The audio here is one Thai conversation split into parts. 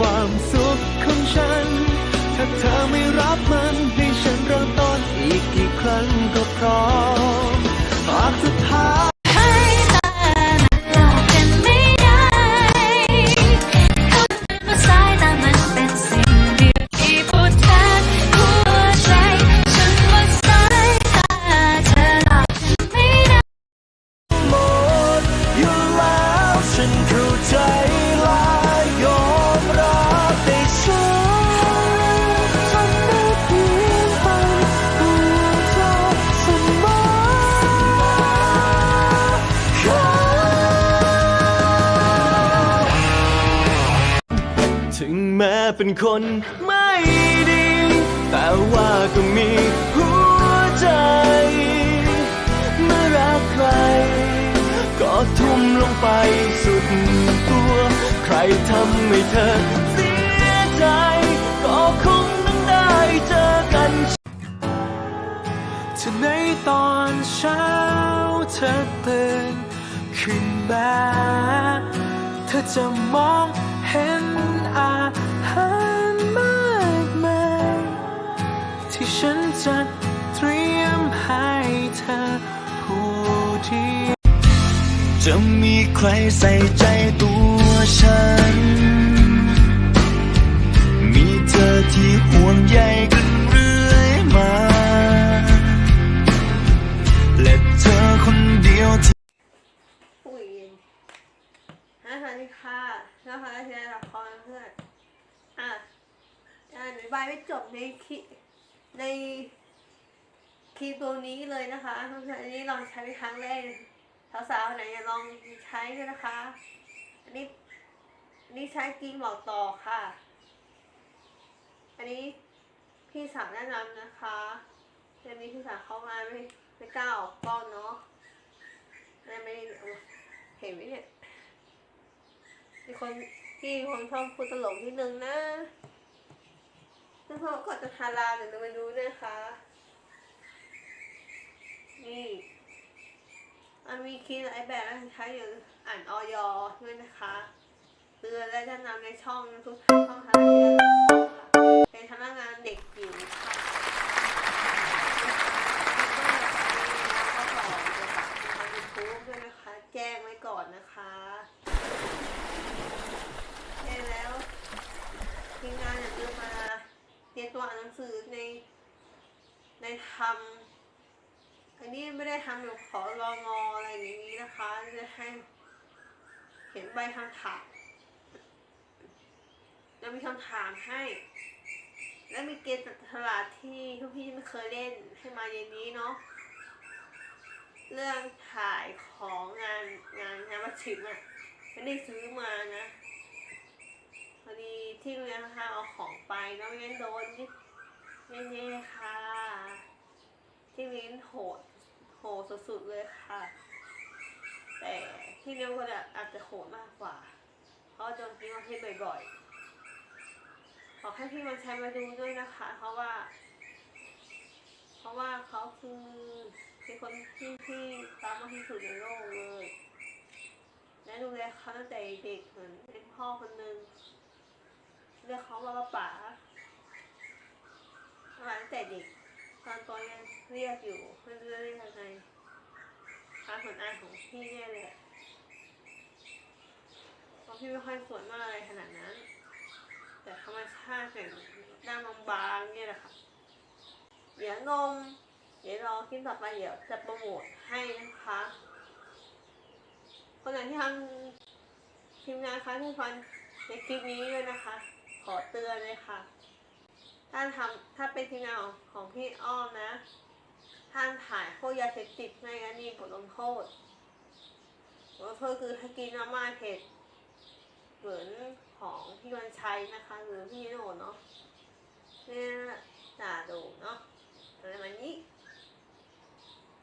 ความสุขของฉัน ถ้าเธอไม่รับมันให้ฉันเริ่มต้นอีกกี่ครั้งก็พร้อม แม้เป็นคนไม่ดี แต่ว่าก็มีหัวใจ เมื่อรักใคร ก็ทุ่มลงไปสุดตัว ใครทำให้เธอเสียใจ ก็คงต้องได้เจอกันเธอในตอนเช้าเธอตื่นขึ้นมา เธอจะมอง จะเตรียมให้เธอผู้ที่จะมีใครใส่ใจตัวฉัน คลิปตัวนี้เลยนะคะเพื่อนๆอันนี้ลองใช้เป็นครั้งแรกสาวๆไหนลองใช้ด้วยนะคะ อันนี้อันนี้ใช้จริงบอกต่อค่ะ อันนี้พี่สาวแนะนำนะคะเรื่องนี้พี่สาวเข้ามาไม่ไม่กล้าออกกล้องเนาะไม่ไม่เห็นไหมเนี่ยมีคนพี่คนชอบพูดตลกนิดนึงนะ ซึ่งเขาก็จะทาราเดี๋ยวเรามาดูนะคะ นี่มันมีคีย์หลายแบบใช้อย่าอ่านออยด้วยนะคะเตือนและแนะนำในช่องทุกช่องทางที่ได้รับชมค่ะเป็นพนักงานเด็กหญิงค่ะแล้วก็ต่อเกี่ยวกับทางยูทูบด้วยนะคะ แจ้งไว้ก่อนนะคะแจ้งแล้วทีมงานอย่าลืมมาเตรียมตัวอ่านหนังสือในในทำ อันนี้ไม่ได้ทำแบบขอรองออะไรอย่างนี้นะคะ จะให้ เห็นใบคำถามจะมีคำถามให้ และมีเกมตลาดที่ทุกพี่ไม่เคยเล่นให้มาเย็นนี้เนาะเรื่องถ่ายของงานงานงานวัดชิมอะไม่ได้ซื้อมานะพอดีที่งเรียนนะคะเอาของไปแล้วไม่งั้นโดนยึดแย่ๆค่ะ ที่ลิ้นโหดโหดสุดๆเลยค่ะ แต่ที่เลี้ยวก็อาจจะโหดมากกว่า เพราะโดนพี่มาให้บ่อยๆ ขอให้พี่มันใช้มาดูด้วยนะคะ เพราะว่า เพราะว่าเขาคือเป็นคนที่ที่ตามมาที่สุดในโลกเลย และดูแลเขาตั้งแต่เด็กเหมือนเป็นพ่อคนนึงเรียกเขาว่าป๋ามาตั้งแต่เด็กตอนตัวยังเรียกอยู่เพื่อนเรียกยังไง ความสนอาของพี่เนี่ยเลยเพราะพี่ไม่ค่อยสวยมากอะไรขนาดนั้น แต่ธรรมชาติเป็นหน้าบางๆเนี่ยแหละค่ะเดี๋ยวนมเดี๋ยวรอคลิปต่อไปเดี๋ยวจะโปรโมทให้นะคะคนไหนที่ทำทีมงานคะทุกคนในคลิปนี้ด้วยนะคะ ขอเตือนเลยค่ะ ถ้าทำถ้าเป็นทีมงานของของพี่อ้อมนะ ห้ามถ่ายพวกยาเสพติดไม่งั้นมีบทลงโทษบทลงโทษคือถ้ากินน้ำมันเผ็ดเหมือนของพี่วันชัยนะคะ หรือพี่โนเนาะเนี่ยจ่าดูเนาะอะไรแบบนี้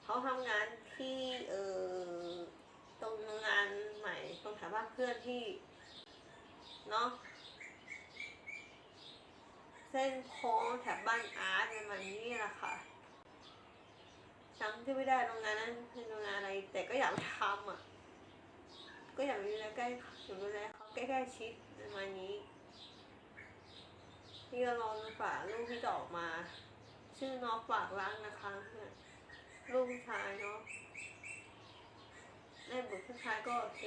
เขาทำงานที่เออตรงงานใหม่ตรงแถวบ้านเพื่อนที่เนาะเส้นโค้งแถบบ้านอาร์ตประมาณนี้แหละค่ะ จำที่ไม่ได้โรงงานนั้นเป็นโรงงานอะไร แต่ก็อยากทำอะ ก็อยากดูแลใกล้อยู่ดูแลเขาใกล้ๆชิดประมาณนี้พี่ก็ลองฝากลูกที่จะออกมา ชื่อน้องฝากรักนะคะเนี่ยลูกชายเนาะแม่บุตรผู้ชายก็โอเค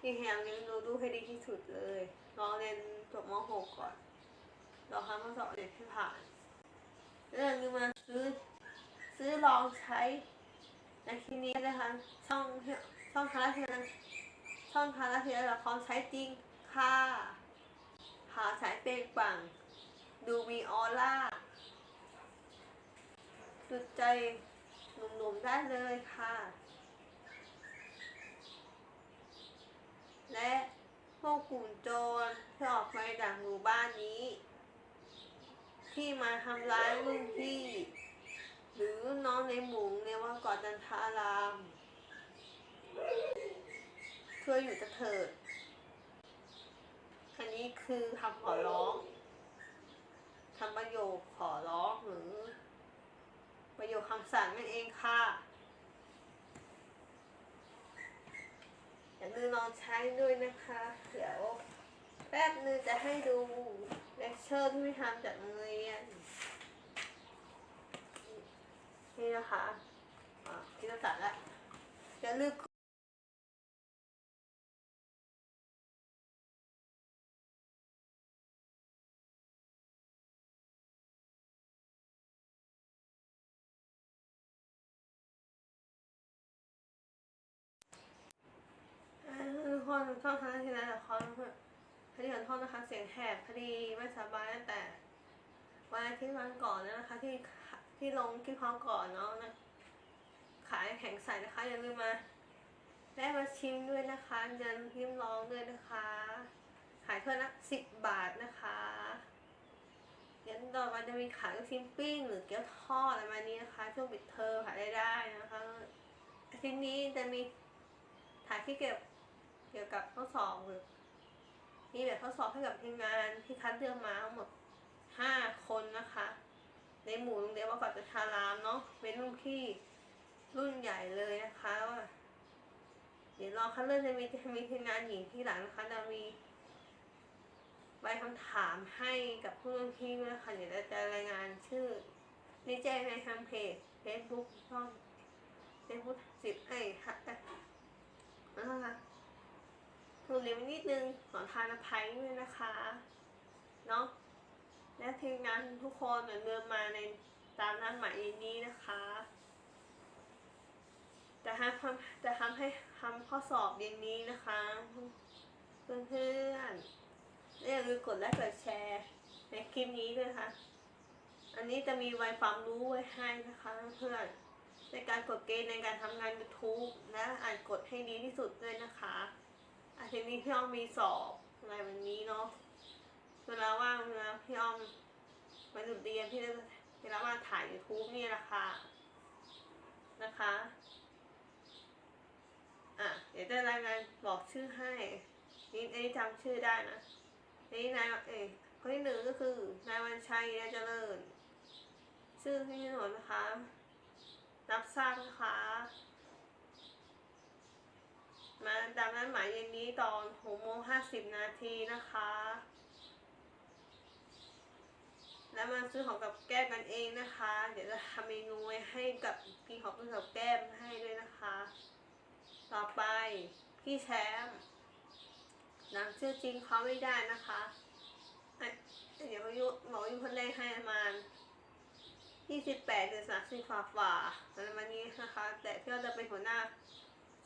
พี่แฮมเลี้ยงดูลูกให้ดีที่สุดเลย รอเรียนจบม .6 ก่อนรอคำทดสอบเด็กให้ผ่านเรื่องนี้มาซื้อ ซื้อลองใช้ในทีนี้นะคะช่องช่องทางลัดเทียช่องทางลัดเทียนละครใช้จริงค่ะหาสายเปล่งปลังดูมีออร่าจุดใจหนุ่มๆได้เลยค่ะ และพวกกลุ่มโจรที่ออกไปจากหมู่บ้านนี้ ที่มาทำร้ายรุ่นพี่ หรือน้องในหมู่เรียว่าก่อจันทาราม ช่วยอยู่จะเถิด อันนี้คือคำขอร้องคำประโยคขอร้องหรือ ประโยคคำสั่งนั่นเองค่ะอย่าลืมลองใช้ด้วยนะคะ เดี๋ยวแป๊บนึงจะให้ดูเลคเชอร์ที่ไม่ทำจากโรงเรียน นี่นะคะอ่าที่เราตัดละอย่าลืมอ่าทุกคนช่องทางที่นั้นละครเพื่อนพอดีขอโทษนะคะ เสียงแหบพอดีไม่สบายตั้งแต่วันอาทิตย์วันก่อนนะคะที่ ที่ลงคลิปพร้อมก่อนเนาะนะขายแข็งใสนะคะ อย่าลืมมาได้มาชิมด้วยนะคะอย่าลืมพิมพ์ลองด้วยนะคะ ขายถ้วยละสิบบาทนะคะเดี๋ยวต่อมาจะมีขายลูกชิ้นปิ้งหรือเกี๊ยวทอดอะไรมานี้นะคะช่วงปิดเทอมขายได้ได้นะคะอาทิตย์นี้จะมีถ่ายที่เกี่ยวเกี่ยวกับทดสอบหรือมีแบบทดสอบให้กับทีมงานที่คัดเลือกมาทั้งหมดห้าคนนะคะ ในหมู่โรงเรียนว่าก่อนจะทารามเนาะเป็นรุ่นพี่รุ่นใหญ่เลยนะคะว่าเดี๋ยวรอคัดเลือกจะมีจะมีทีมงานหญิงที่หลังนะคะจะมีใบคำถามให้กับผู้รุ่นพี่ด้วยนะคะเดี๋ยวเราจะรายงานชื่อนี่แจ้งในทางเพจเฟซบุ๊กช่องเฟซบุ๊กสิบไอ้ค่ะนะคะถูกเรียนนิดนึงขอทานอภัยด้วยนะคะ เนาะ และทีมงานทุกคนเหมือนเดิมมาในตามนัดหมายนี้นะคะ จะทำจะทำให้ทำข้อสอบเย็นนี้นะคะ เพื่อนๆและอย่าลืมกดไลค์กดแชร์ในคลิปนี้ด้วยค่ะ อันนี้จะมีไว้ความรู้ไว้ให้นะคะเพื่อนในการกดเกณฑ์ในการทำงาน YouTube และอ่านกฎให้ดีที่สุดด้วยนะคะอาทิตย์นี้พี่อ้อมมีสอบอะไรวันนี้เนาะเวลาว่างเพี่อ้อมไปหยุดเรียนพี่จะเวลาว่าถ่าย YouTube นี่แหละค่ะนะคะ อะ เดี๋ยวจะรายงานบอกชื่อให้ นี่อันนี้จำชื่อได้นะอันนี้นายเอยคนที่หนึ่งก็คือนายวันชัยนายเจริญ ชื่อที่หนนนะคะ รับทราบนะคะ มาตามนั้นหมายเย็นนี้ตอนหกโมงห้าสิบนาทีนะคะ แล้วมาซื้อของกับแก้มกันเองนะคะ เดี๋ยวจะทำเมนูไว้ให้กับพี่ของกับแก้มให้ด้วยนะคะ ต่อไปพี่แชมป์นำชื่อจริงเขาไม่ได้นะคะเดี๋ยวอายุบอกอยุคนแรกให้ประมาณ28เดือนสามสิบฝ่าฝ่าอะไรมานี้นะคะ แต่พี่ก็จะเป็นหัวหน้า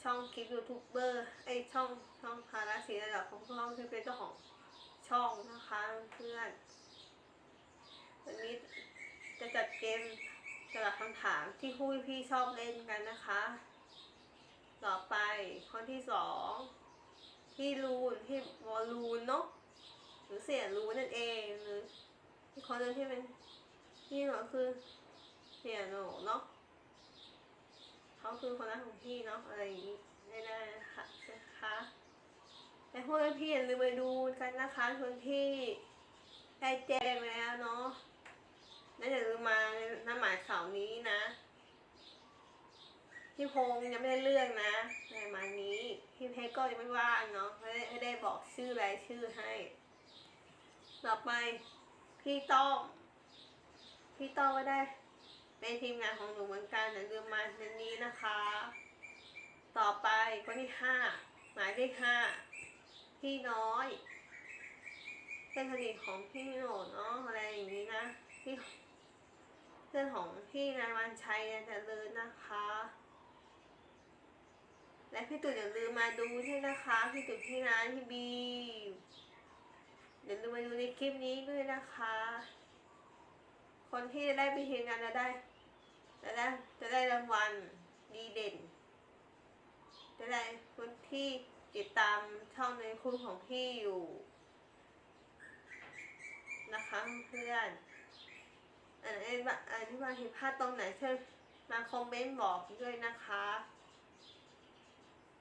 ช่องคลิปยูทูบเบอร์ไอช่องช่องภาราศีระดับของช่องที่เป็นเจ้าของช่องนะคะเพื่อน วันนี้จะจัดเกมสำหรับคำถามที่ผู้พี่ชอบเล่นกันนะคะ ต่อไปคนที่สองพี่ลูนพี่วอลลูนเนาะหรือเสียรูนนั่นเองหรืออีกคนนึงที่เป็นพี่หนูคือเสียโหนเนาะเขาคือคนนั้นของพี่เนาะอะไรอย่างนี้ได้ได้นะคะนะคะแต่พวกพี่อย่าลืมไปดูกันนะคะคนที่ได้แจ้งแล้วเนาะ และอย่าลืมมาน้ำหมายเสาร์นี้นะ พี่พงษ์ยังไม่ได้เลือกนะในมานี้ พี่เพชรก็ยังไม่ว่างเนาะไม่ได้ไม่ได้บอกชื่อรายชื่อให้ ต่อไปพี่ต้อม พี่ต้อมก็ได้ เป็นทีมงานของหนูเหมือนกันอย่าลืมมาในนี้นะคะ ต่อไปคนที่ห้าหมายเลขห้าพี่น้อยเป็นสนิทของพี่โหนเนาะอะไรอย่างนี้นะพี่ เพื่อนของพี่นายวันชัยนี่ยจะลืมนะคะ และพี่ตุ๋ยอย่าลืมมาดูด้วยนะคะ พี่ตุ๋ยพี่ร้านพี่บีอย่าลืมมาดูในคลิปนี้ด้วยนะคะ คนที่จะได้ไปทีมงานจะได้จะได้จะได้รางวัลดีเด่น จะได้คนที่ติดตามช่องในคุณของพี่อยู่ นะคะเพื่อน อันนี้อันที่มาผิดพลาดตรงไหนช่วยมาคอมเมนต์บอกด้วยนะคะ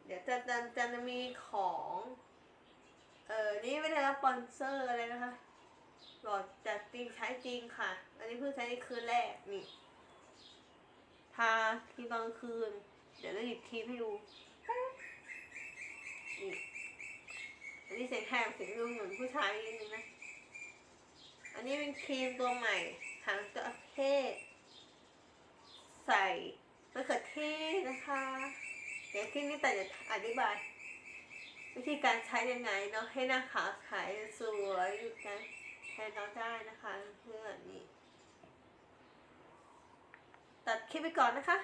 เดี๋ยวจะจะจะมีของ เออนี่ไม่ได้รับสปอนเซอร์อะไรนะคะบอกจัดจริงใช้จริงค่ะ อันนี้เพิ่งใช้ในคืนแรกนี่ ทาทีตอนคืน เดี๋ยวเราหยิบทีให้ดูนี่อันนี้เสียงแหบเสียงดูเหมือนผู้ชายนิดนึงนะ อันนี้เป็นครีมตัวใหม่ หางจระเข้ใส่มะเขือเทศนะคะ เดี๋ยวที่นี่แต่จะอธิบาย วิธีการใช้ยังไงเนาะให้หน้าขาวขายสวยอยู่กันแทนเราได้นะคะเพื่อนนี่ตัดคลิปไปก่อนนะคะ